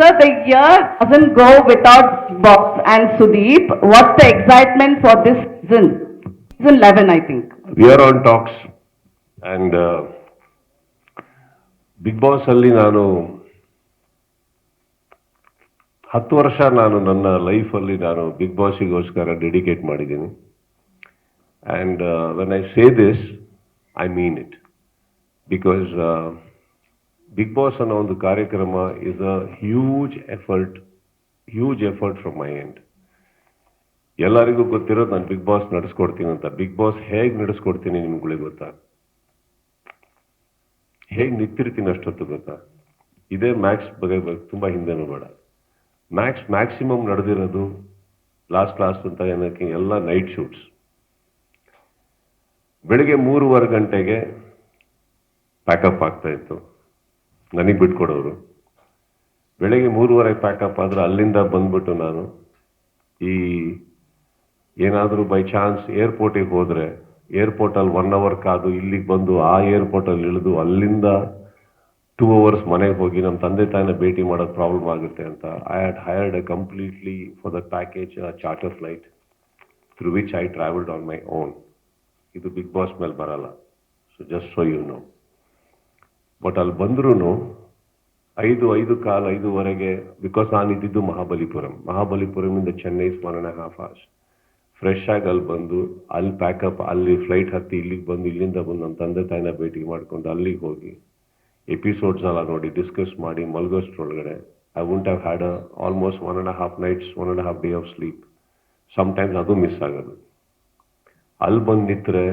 Sir, the year doesn't go without Box and Sudeep. What's the excitement for this season? Season 11, I think. We are on talks and Bigg Boss ಅಲ್ಲಿ ನಾನು ಹತ್ತು ವರ್ಷ ನಾನು ನನ್ನ ಲೈಫಲ್ಲಿ ನಾನು Bigg ಬಾಸಿಗೋಸ್ಕರ ಡೆಡಿಕೇಟ್ ಮಾಡಿದ್ದೀನಿ and when I say this I mean it because Bigg Boss ಅನ್ನೋ ಒಂದು ಕಾರ್ಯಕ್ರಮ is a huge effort huge effort from my end ಎಲ್ಲರಿಗೂ ಗೊತ್ತಿರೋದು ನಾನು ಬಿಗ್ ಬಾಸ್ ನಡೆಸ್ಕೊಡ್ತೀನಿ ಅಂತ. ಬಿಗ್ ಬಾಸ್ ಹೇಗೆ ನಡೆಸ್ಕೊಡ್ತೀನಿ ನಿಮ್ಗಳಿಗೆ ಗೊತ್ತಾ? ಹೇಗೆ ನಿಂತಿರ್ತೀನಿ ಅಷ್ಟೊತ್ತು ಗೊತ್ತಾ? ಇದೇ ಮ್ಯಾಕ್ಸ್ ಬಗ್ಗೆ ತುಂಬಾ ಹಿಂದೆನೂ ಬೇಡ ಮ್ಯಾಕ್ಸ್ ಮ್ಯಾಕ್ಸಿಮಮ್ ನಡೆದಿರೋದು ಲಾಸ್ಟ್ ಲಾಸ್ಟ್ ಅಂತ ಏನಕ್ಕೆ ಎಲ್ಲ ನೈಟ್ ಶೂಟ್ಸ್ ಬೆಳಿಗ್ಗೆ ಮೂರುವರೆ ಗಂಟೆಗೆ ಪ್ಯಾಕಪ್ ಆಗ್ತಾ ಇತ್ತು. ನನಗೆ ಬಿಟ್ಕೊಡೋರು. ಬೆಳಗ್ಗೆ ಮೂರುವರೆ ಪ್ಯಾಕಪ್ ಆದರೆ ಅಲ್ಲಿಂದ ಬಂದ್ಬಿಟ್ಟು ನಾನು ಈ ಏನಾದರೂ ಬೈ ಚಾನ್ಸ್ ಏರ್ಪೋರ್ಟಿಗೆ ಹೋದರೆ ಏರ್ಪೋರ್ಟಲ್ಲಿ ಒನ್ ಅವರ್ ಕಾದು ಇಲ್ಲಿಗೆ ಬಂದು ಆ ಏರ್ಪೋರ್ಟಲ್ಲಿ ಇಳಿದು ಅಲ್ಲಿಂದ ಟೂ ಅವರ್ಸ್ ಮನೆಗೆ ಹೋಗಿ ನಮ್ಮ ತಂದೆ ತಾಯಿನ ಭೇಟಿ ಮಾಡೋದು ಪ್ರಾಬ್ಲಮ್ ಆಗುತ್ತೆ ಅಂತ I had hired a completely for the package charter flight through which I travelled on my own ಇದು ಬಿಗ್ ಬಾಸ್ ಮೇಲೆ ಬರಲ್ಲ. So just so you know but ಅಲ್ಲಿ ಬಂದ್ರೂ ಐದು ಐದು ಕಾಲ್ ಐದುವರೆಗೆ ಬಿಕಾಸ್ ನಾನು ಇದ್ದಿದ್ದು Mahabalipuram. ಮಹಾಬಲಿಪುರಮಿಂದ Chennai one and half hours fresh ಆಗಿ ಅಲ್ಲಿ ಬಂದು, ಅಲ್ಲಿ ಪ್ಯಾಕಪ್ ಅಲ್ಲಿ ಫ್ಲೈಟ್ ಹತ್ತಿ ಇಲ್ಲಿಗೆ ಬಂದು, ಇಲ್ಲಿಂದ ಬಂದು ನಮ್ಮ ತಂದೆ ತಾಯಿನ ಭೇಟಿ ಮಾಡ್ಕೊಂಡು ಅಲ್ಲಿಗೆ ಹೋಗಿ ಎಪಿಸೋಡ್ಸ್ ಎಲ್ಲ ನೋಡಿ ಡಿಸ್ಕಸ್ ಮಾಡಿ, ಮಲ್ಗೋಷ್ಟ್ರೊಳಗಡೆ I won't have had almost one and half nights one and half day of sleep sometimes ಅದು ಮಿಸ್ ಆಗೋದು. ಅಲ್ಲಿ ಬಂದಿದ್ರೆ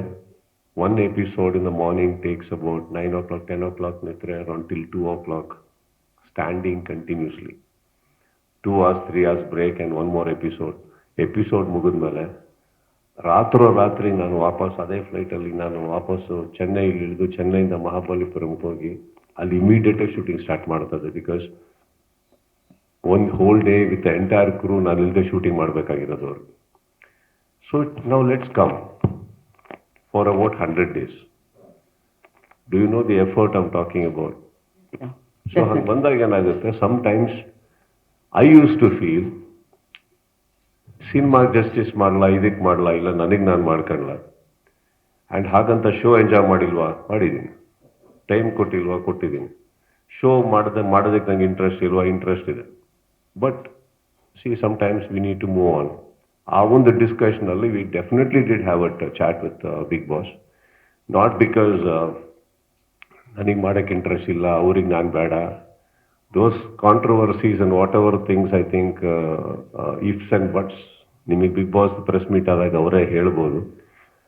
morning takes about nine o'clock ten o'clock ನಿಂತ್ರೆ around till two o'clock standing continuously two hours three hours break and one more episode episode ಮುಗಿದ್ಮೇಲೆ ರಾತ್ರೋ ರಾತ್ರಿ ನಾನು ವಾಪಸ್ ಅದೇ ಫ್ಲೈಟಲ್ಲಿ ನಾನು ವಾಪಸ್ಸು ಚೆನ್ನೈಗೆ ಇಳಿದು ಚೆನ್ನೈಯಿಂದ ಮಹಾಬಲಿಪುರಂಗೆ ಹೋಗಿ ಅಲ್ಲಿ ಇಮಿಡಿಯೇಟಾಗಿ ಶೂಟಿಂಗ್ ಸ್ಟಾರ್ಟ್ ಮಾಡ್ತದೆ ಬಿಕಾಸ್ ಒಂದು whole day with entire crew ನಾನು ಇಲ್ಲದೆ ಶೂಟಿಂಗ್ ಮಾಡಬೇಕಾಗಿರೋದು ಅವ್ರಿಗೆ. ಸೊ ನಾವು let's come for about hundred days Do you know the effort I'm talking about? Yeah. So ಹಂಗೆ ಬಂದಾಗ ಏನಾಗುತ್ತೆ? Sometimes I use to feel cinema justice ಮಾಡಲ್ಲ ಇದಕ್ಕೆ ಮಾಡಲ್ಲ ಇಲ್ಲ ನನಗೆ ನಾನು ಮಾಡ್ಕೊಳ್ಳ ಆ್ಯಂಡ್ ಹಾಗಂತ ಶೋ ಎಂಜಾಯ್ ಮಾಡಿಲ್ವಾ? ಮಾಡಿದ್ದೀನಿ. ಟೈಮ್ ಕೊಟ್ಟಿಲ್ವಾ? ಕೊಟ್ಟಿದ್ದೀನಿ. ಶೋ ಮಾಡದೆ ಮಾಡೋದಕ್ಕೆ ನಂಗೆ ಇಂಟ್ರೆಸ್ಟ್ ಇಲ್ವಾ? ಇಂಟ್ರೆಸ್ಟ್ ಇದೆ. But see sometimes we need to move on ಆ ಒಂದು ಡಿಸ್ಕಷನಲ್ಲಿ we definitely did have at chat with Bigg Boss not because ನನಗೆ ಮಾಡೋಕ್ಕೆ ಇಂಟ್ರೆಸ್ಟ್ ಇಲ್ಲ, ಅವ್ರಿಗೆ ನಾನು ಬೇಡ. Those controversies and whatever things I think ifs and buts ನಿಮಗೆ ಬಿಗ್ ಬಾಸ್ ಪ್ರೆಸ್ ಮೀಟ್ ಆದಾಗ ಅವರೇ ಹೇಳ್ಬೋದು.